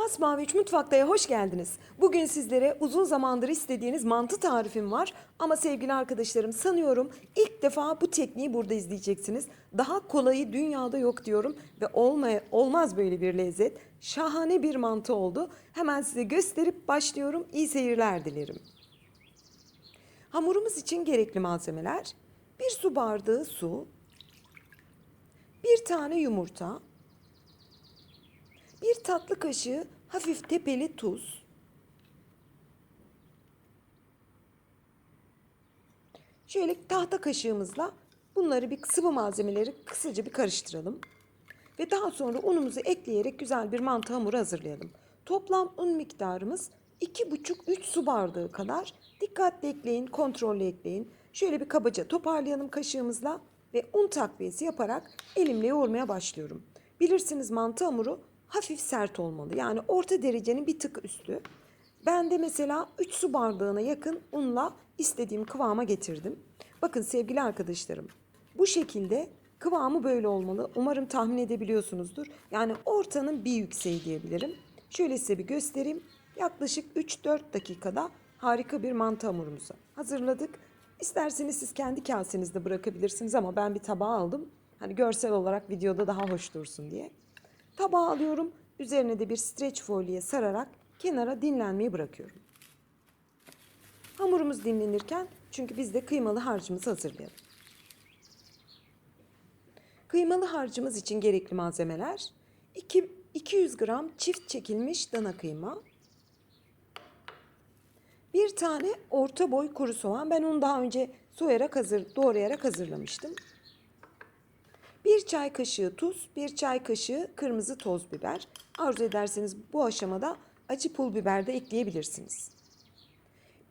Masmavi 3 Mutfakta'ya hoş geldiniz. Bugün sizlere uzun zamandır istediğiniz mantı tarifim var. Ama sevgili arkadaşlarım sanıyorum ilk defa bu tekniği burada izleyeceksiniz. Daha kolayı dünyada yok diyorum ve olmaya, olmaz böyle bir lezzet. Şahane bir mantı oldu. Hemen size gösterip başlıyorum. İyi seyirler dilerim. Hamurumuz için gerekli malzemeler. Bir su bardağı su, bir tane yumurta, bir tatlı kaşığı hafif tepeli tuz. Şöyle tahta kaşığımızla bunları bir sıvı malzemeleri kısaca bir karıştıralım. Ve daha sonra unumuzu ekleyerek güzel bir mantı hamuru hazırlayalım. Toplam un miktarımız 2,5-3 su bardağı kadar. Dikkatli ekleyin, kontrollü ekleyin. Şöyle bir kabaca toparlayalım kaşığımızla ve un takviyesi yaparak elimle yoğurmaya başlıyorum. Bilirsiniz mantı hamuru hafif sert olmalı. Yani orta derecenin bir tık üstü. Ben de mesela 3 su bardağına yakın unla istediğim kıvama getirdim. Bakın sevgili arkadaşlarım bu şekilde kıvamı böyle olmalı. Umarım tahmin edebiliyorsunuzdur. Yani ortanın bir yükseği diyebilirim. Şöyle size bir göstereyim. Yaklaşık 3-4 dakikada harika bir mantı hamurumuzu hazırladık. İsterseniz siz kendi kasenizde bırakabilirsiniz ama ben bir tabağa aldım. Hani görsel olarak videoda daha hoş dursun diye. Tabağa alıyorum. Üzerine de bir streç folye sararak kenara dinlenmeyi bırakıyorum. Hamurumuz dinlenirken çünkü biz de kıymalı harcımızı hazırlayalım. Kıymalı harcımız için gerekli malzemeler 2, 200 gram çift çekilmiş dana kıyma, bir tane orta boy kuru soğan. Ben onu daha önce soyarak hazır, doğrayarak hazırlamıştım. Bir çay kaşığı tuz, bir çay kaşığı kırmızı toz biber. Arzu ederseniz bu aşamada acı pul biber de ekleyebilirsiniz.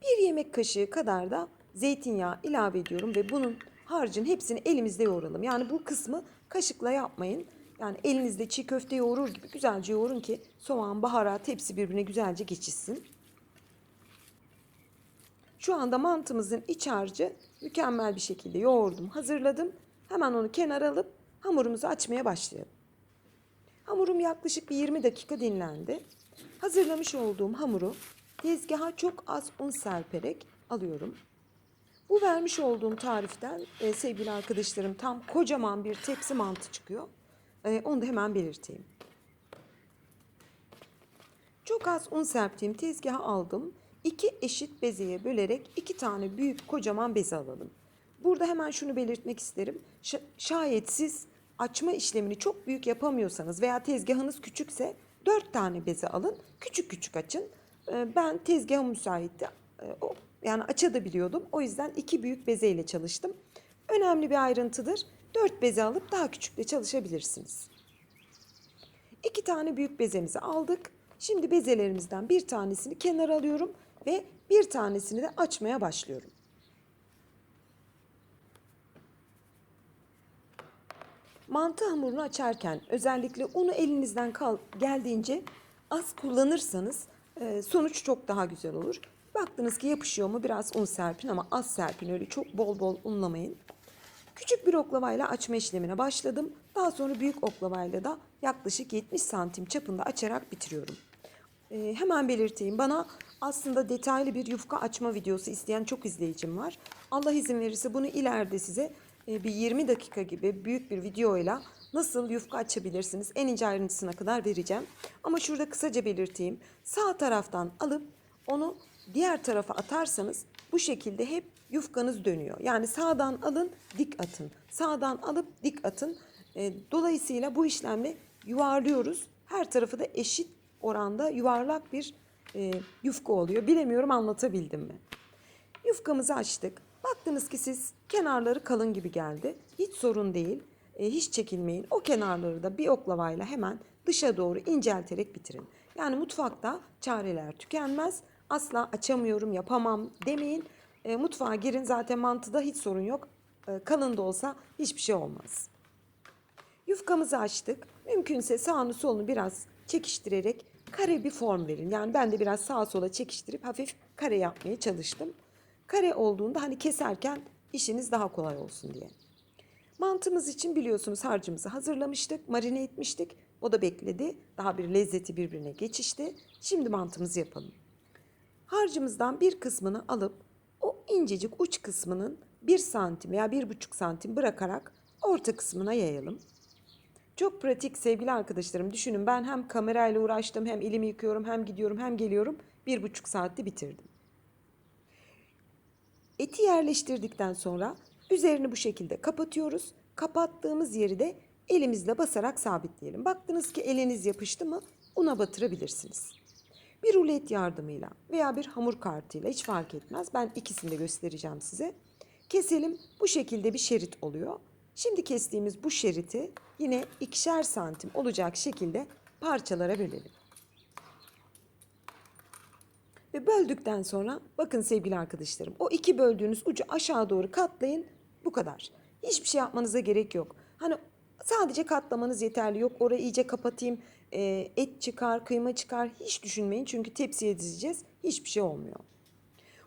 Bir yemek kaşığı kadar da zeytinyağı ilave ediyorum ve bunun harcın hepsini elimizde yoğuralım. Yani bu kısmı kaşıkla yapmayın. Yani elinizde çiğ köfte yoğurur gibi güzelce yoğurun ki soğan, baharat hepsi birbirine güzelce geçişsin. Şu anda mantımızın iç harcı mükemmel bir şekilde yoğurdum, hazırladım. Hemen onu kenara alıp hamurumuzu açmaya başlayalım. Hamurum yaklaşık bir 20 dakika dinlendi. Hazırlamış olduğum hamuru tezgaha çok az un serperek alıyorum. Bu vermiş olduğum tariften e, sevgili arkadaşlarım tam kocaman bir tepsi mantı çıkıyor. E, onu da hemen belirteyim. Çok az un serptiğim tezgaha aldım. İki eşit bezeye bölerek iki tane büyük kocaman beze alalım. Burada hemen şunu belirtmek isterim. Şayet siz açma işlemini çok büyük yapamıyorsanız veya tezgahınız küçükse dört tane beze alın. Küçük küçük açın. Ee, Ben tezgahım müsaitti. Ee, Yani açabiliyordum. O yüzden iki büyük bezeyle çalıştım. Önemli bir ayrıntıdır. Dört beze alıp daha küçükle çalışabilirsiniz. İki tane büyük bezemizi aldık. Şimdi bezelerimizden bir tanesini kenara alıyorum ve bir tanesini de açmaya başlıyorum. Mantı hamurunu açarken özellikle unu elinizden kal geldiğince az kullanırsanız e, sonuç çok daha güzel olur. Baktınız ki yapışıyor mu biraz un serpin ama az serpin öyle çok bol bol unlamayın. Küçük bir oklavayla açma işlemine başladım. Daha sonra büyük oklavayla da yaklaşık 70 santim çapında açarak bitiriyorum. Ee, hemen belirteyim. Bana aslında detaylı bir yufka açma videosu isteyen çok izleyicim var. Allah izin verirse bunu ileride size e, bir 20 dakika gibi büyük bir videoyla nasıl yufka açabilirsiniz en ince ayrıntısına kadar vereceğim. Ama şurada kısaca belirteyim. Sağ taraftan alıp onu diğer tarafa atarsanız bu şekilde hep yufkanız dönüyor. Yani sağdan alın, dik atın. Sağdan alıp dik atın. E, dolayısıyla bu işlemle yuvarlıyoruz. Her tarafı da eşit oranda yuvarlak bir e, yufka oluyor. Bilemiyorum anlatabildim mi? Yufkamızı açtık. Baktınız ki siz kenarları kalın gibi geldi. Hiç sorun değil. E, hiç çekinmeyin. O kenarları da bir oklavayla hemen dışa doğru incelterek bitirin. Yani mutfakta çareler tükenmez. Asla açamıyorum, yapamam demeyin. E, mutfağa girin zaten mantıda hiç sorun yok. E, kalın da olsa hiçbir şey olmaz. Yufkamızı açtık. Mümkünse sağını solunu biraz çekiştirerek kare bir form verin. Yani ben de biraz sağa sola çekiştirip hafif kare yapmaya çalıştım. Kare olduğunda hani keserken işiniz daha kolay olsun diye. Mantımız için biliyorsunuz harcımızı hazırlamıştık, marine etmiştik. O da bekledi. Daha bir lezzeti birbirine geçişti. Şimdi mantımızı yapalım. Harcımızdan bir kısmını alıp o incecik uç kısmının bir santim veya bir buçuk santim bırakarak orta kısmına yayalım. Çok pratik sevgili arkadaşlarım. Düşünün ben hem kamerayla uğraştım hem elimi yıkıyorum hem gidiyorum hem geliyorum. Bir buçuk saatte bitirdim. Eti yerleştirdikten sonra üzerini bu şekilde kapatıyoruz. Kapattığımız yeri de elimizle basarak sabitleyelim. Baktınız ki eliniz yapıştı mı una batırabilirsiniz. Bir rulet yardımıyla veya bir hamur kartıyla hiç fark etmez. Ben ikisini de göstereceğim size. Keselim. Bu şekilde bir şerit oluyor. Şimdi kestiğimiz bu şeriti yine ikişer santim olacak şekilde parçalara bölelim. Ve böldükten sonra bakın sevgili arkadaşlarım o iki böldüğünüz ucu aşağı doğru katlayın bu kadar. Hiçbir şey yapmanıza gerek yok. Hani sadece katlamanız yeterli yok orayı iyice kapatayım e, et çıkar kıyma çıkar hiç düşünmeyin çünkü tepsiye dizeceğiz hiçbir şey olmuyor.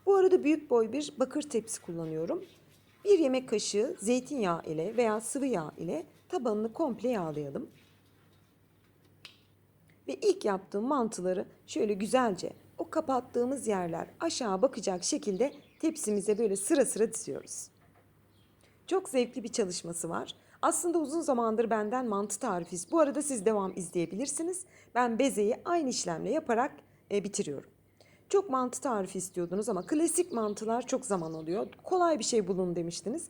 Bu arada büyük boy bir bakır tepsi kullanıyorum. Bir yemek kaşığı zeytinyağı ile veya sıvı yağ ile tabanını komple yağlayalım. Ve ilk yaptığım mantıları şöyle güzelce o kapattığımız yerler aşağı bakacak şekilde tepsimize böyle sıra sıra diziyoruz. Çok zevkli bir çalışması var. Aslında uzun zamandır benden mantı tarifi. Bu arada siz devam izleyebilirsiniz. Ben bezeyi aynı işlemle yaparak e, bitiriyorum. Çok mantı tarifi istiyordunuz ama klasik mantılar çok zaman alıyor. Kolay bir şey bulun demiştiniz.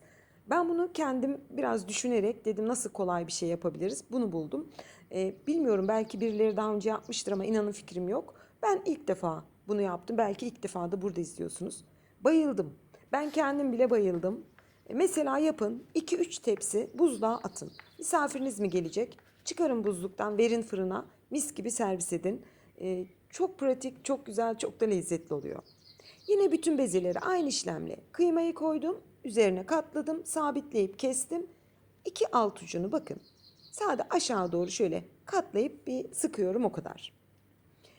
Ben bunu kendim biraz düşünerek dedim nasıl kolay bir şey yapabiliriz. Bunu buldum. Ee, bilmiyorum belki birileri daha önce yapmıştır ama inanın fikrim yok. Ben ilk defa bunu yaptım. Belki ilk defa da burada izliyorsunuz. Bayıldım. Ben kendim bile bayıldım. E, mesela yapın 2-3 tepsi buzluğa atın. Misafiriniz mi gelecek? Çıkarın buzluktan verin fırına mis gibi servis edin. E, çok pratik, çok güzel, çok da lezzetli oluyor. Yine bütün bezeleri aynı işlemle kıymayı koydum. Üzerine katladım, sabitleyip kestim. İki alt ucunu bakın. Sade aşağı doğru şöyle katlayıp bir sıkıyorum o kadar.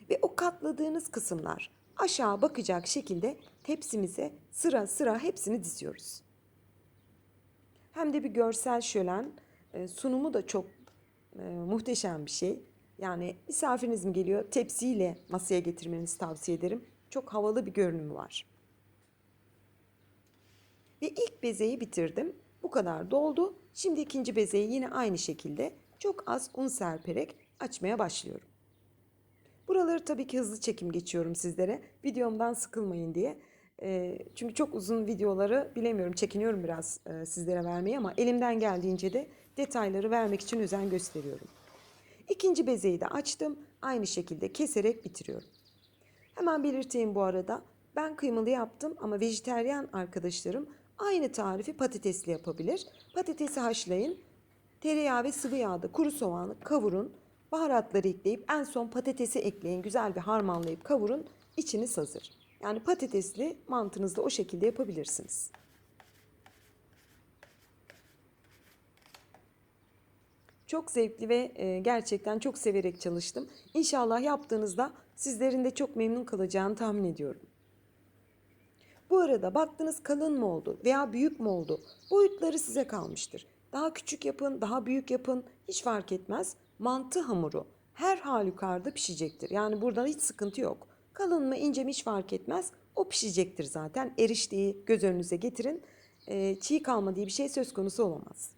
Ve o katladığınız kısımlar aşağı bakacak şekilde tepsimize sıra sıra hepsini diziyoruz. Hem de bir görsel şölen, e, sunumu da çok e, muhteşem bir şey. Yani misafiriniz mi geliyor tepsiyle masaya getirmenizi tavsiye ederim. Çok havalı bir görünümü var. Ve ilk bezeyi bitirdim. Bu kadar doldu. Şimdi ikinci bezeyi yine aynı şekilde çok az un serperek açmaya başlıyorum. Buraları tabii ki hızlı çekim geçiyorum sizlere. Videomdan sıkılmayın diye. E, çünkü çok uzun videoları bilemiyorum, çekiniyorum biraz e, sizlere vermeyi ama elimden geldiğince de detayları vermek için özen gösteriyorum. İkinci bezeyi de açtım. Aynı şekilde keserek bitiriyorum. Hemen belirteyim bu arada. Ben kıymalı yaptım ama vejeteryan arkadaşlarım aynı tarifi patatesli yapabilir. Patatesi haşlayın. Tereyağı ve sıvı yağda kuru soğanı kavurun. Baharatları ekleyip en son patatesi ekleyin. Güzel bir harmanlayıp kavurun. İçiniz hazır. Yani patatesli mantınızı da o şekilde yapabilirsiniz. Çok zevkli ve e, gerçekten çok severek çalıştım. İnşallah yaptığınızda sizlerin de çok memnun kalacağını tahmin ediyorum. Bu arada baktınız kalın mı oldu veya büyük mü oldu? Boyutları size kalmıştır. Daha küçük yapın, daha büyük yapın hiç fark etmez. Mantı hamuru her halükarda pişecektir. Yani burada hiç sıkıntı yok. Kalın mı ince mi hiç fark etmez. O pişecektir zaten. Eriştiği göz önünüze getirin. E, çiğ kalma diye bir şey söz konusu olamaz.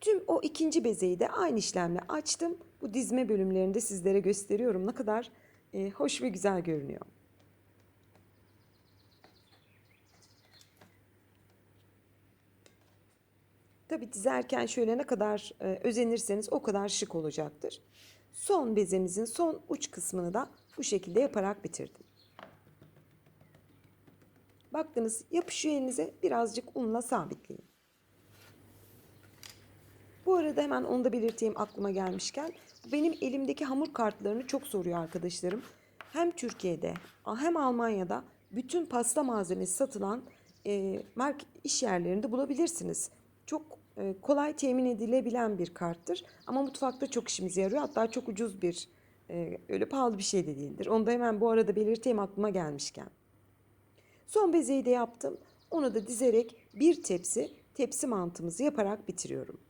Tüm o ikinci bezeyi de aynı işlemle açtım. Bu dizme bölümlerinde sizlere gösteriyorum ne kadar e, hoş ve güzel görünüyor. Tabi dizerken şöyle ne kadar e, özenirseniz o kadar şık olacaktır. Son bezemizin son uç kısmını da bu şekilde yaparak bitirdim. Baktınız yapışıyor elinize birazcık unla sabitleyin. Bu arada hemen onu da belirteyim aklıma gelmişken. Benim elimdeki hamur kartlarını çok soruyor arkadaşlarım. Hem Türkiye'de hem Almanya'da bütün pasta malzemesi satılan e, mark iş yerlerinde bulabilirsiniz. Çok e, kolay temin edilebilen bir karttır. Ama mutfakta çok işimize yarıyor. Hatta çok ucuz bir, e, öyle pahalı bir şey de değildir. Onu da hemen bu arada belirteyim aklıma gelmişken. Son bezeyi de yaptım. Onu da dizerek bir tepsi tepsi mantımızı yaparak bitiriyorum.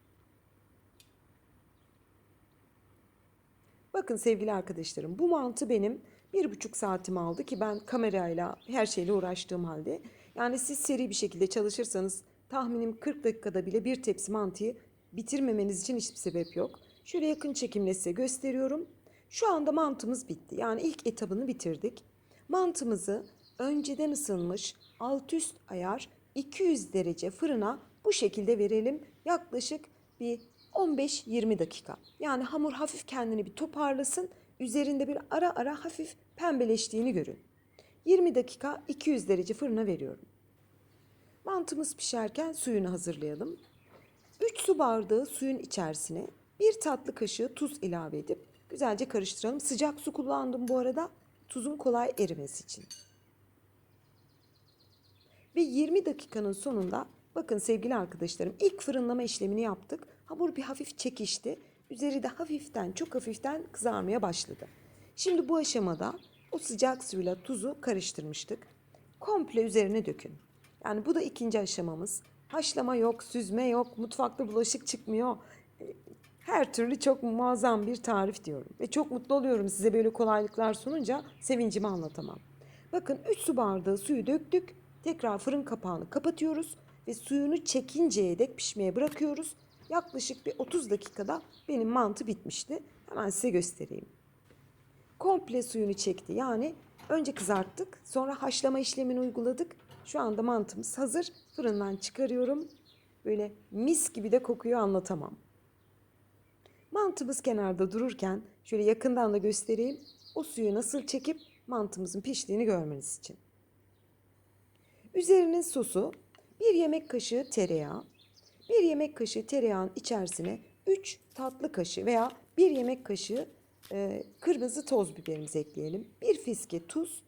Bakın sevgili arkadaşlarım bu mantı benim bir buçuk saatimi aldı ki ben kamerayla her şeyle uğraştığım halde. Yani siz seri bir şekilde çalışırsanız tahminim 40 dakikada bile bir tepsi mantıyı bitirmemeniz için hiçbir sebep yok. Şöyle yakın çekimle size gösteriyorum. Şu anda mantımız bitti. Yani ilk etabını bitirdik. Mantımızı önceden ısınmış alt üst ayar 200 derece fırına bu şekilde verelim. Yaklaşık bir 15-20 dakika. Yani hamur hafif kendini bir toparlasın. Üzerinde bir ara ara hafif pembeleştiğini görün. 20 dakika 200 derece fırına veriyorum. Mantımız pişerken suyunu hazırlayalım. 3 su bardağı suyun içerisine bir tatlı kaşığı tuz ilave edip güzelce karıştıralım. Sıcak su kullandım bu arada tuzun kolay erimesi için. Ve 20 dakikanın sonunda bakın sevgili arkadaşlarım ilk fırınlama işlemini yaptık. Hamur bir hafif çekişti. Üzeri de hafiften çok hafiften kızarmaya başladı. Şimdi bu aşamada o sıcak suyla tuzu karıştırmıştık. Komple üzerine dökün. Yani bu da ikinci aşamamız. Haşlama yok, süzme yok, mutfakta bulaşık çıkmıyor. Her türlü çok muazzam bir tarif diyorum. Ve çok mutlu oluyorum size böyle kolaylıklar sununca sevincimi anlatamam. Bakın 3 su bardağı suyu döktük. Tekrar fırın kapağını kapatıyoruz ve suyunu çekinceye dek pişmeye bırakıyoruz. Yaklaşık bir 30 dakikada benim mantı bitmişti. Hemen size göstereyim. Komple suyunu çekti. Yani önce kızarttık, sonra haşlama işlemini uyguladık. Şu anda mantımız hazır. Fırından çıkarıyorum. Böyle mis gibi de kokuyor anlatamam. Mantımız kenarda dururken şöyle yakından da göstereyim. O suyu nasıl çekip mantımızın piştiğini görmeniz için. Üzerinin sosu bir yemek kaşığı tereyağı, bir yemek kaşığı tereyağın içerisine 3 tatlı kaşığı veya bir yemek kaşığı e, kırmızı toz biberimizi ekleyelim. Bir fiske tuz.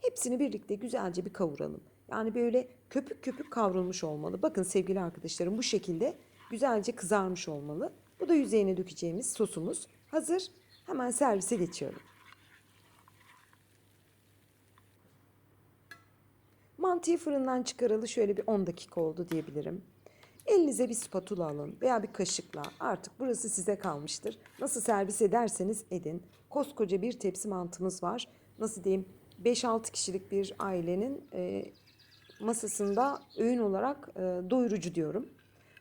Hepsini birlikte güzelce bir kavuralım. Yani böyle köpük köpük kavrulmuş olmalı. Bakın sevgili arkadaşlarım bu şekilde güzelce kızarmış olmalı. Bu da yüzeyine dökeceğimiz sosumuz. Hazır. Hemen servise geçiyorum. Mantıyı fırından çıkaralı şöyle bir 10 dakika oldu diyebilirim. Elinize bir spatula alın veya bir kaşıkla artık burası size kalmıştır. Nasıl servis ederseniz edin. Koskoca bir tepsi mantımız var. Nasıl diyeyim 5-6 kişilik bir ailenin e, masasında öğün olarak e, doyurucu diyorum.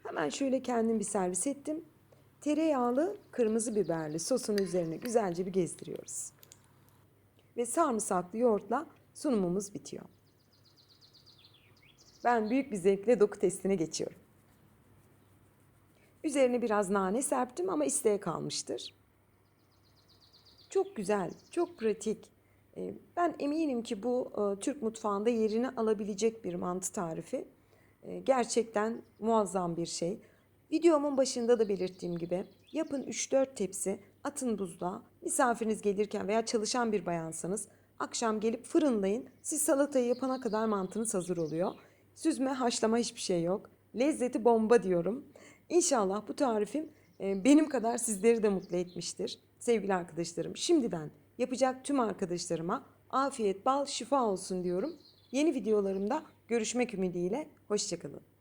Hemen şöyle kendim bir servis ettim. Tereyağlı kırmızı biberli sosun üzerine güzelce bir gezdiriyoruz. Ve sarımsaklı yoğurtla sunumumuz bitiyor. Ben büyük bir zevkle doku testine geçiyorum. Üzerine biraz nane serptim ama isteğe kalmıştır. Çok güzel, çok pratik. Ee, Ben eminim ki bu e, Türk mutfağında yerini alabilecek bir mantı tarifi. Ee, Gerçekten muazzam bir şey. Videomun başında da belirttiğim gibi yapın 3-4 tepsi, atın buzluğa. Misafiriniz gelirken veya çalışan bir bayansanız akşam gelip fırınlayın. Siz salatayı yapana kadar mantınız hazır oluyor. Süzme, haşlama hiçbir şey yok. Lezzeti bomba diyorum. İnşallah bu tarifim e, benim kadar sizleri de mutlu etmiştir. Sevgili arkadaşlarım şimdiden yapacak tüm arkadaşlarıma afiyet, bal, şifa olsun diyorum. Yeni videolarımda görüşmek ümidiyle. Hoşçakalın.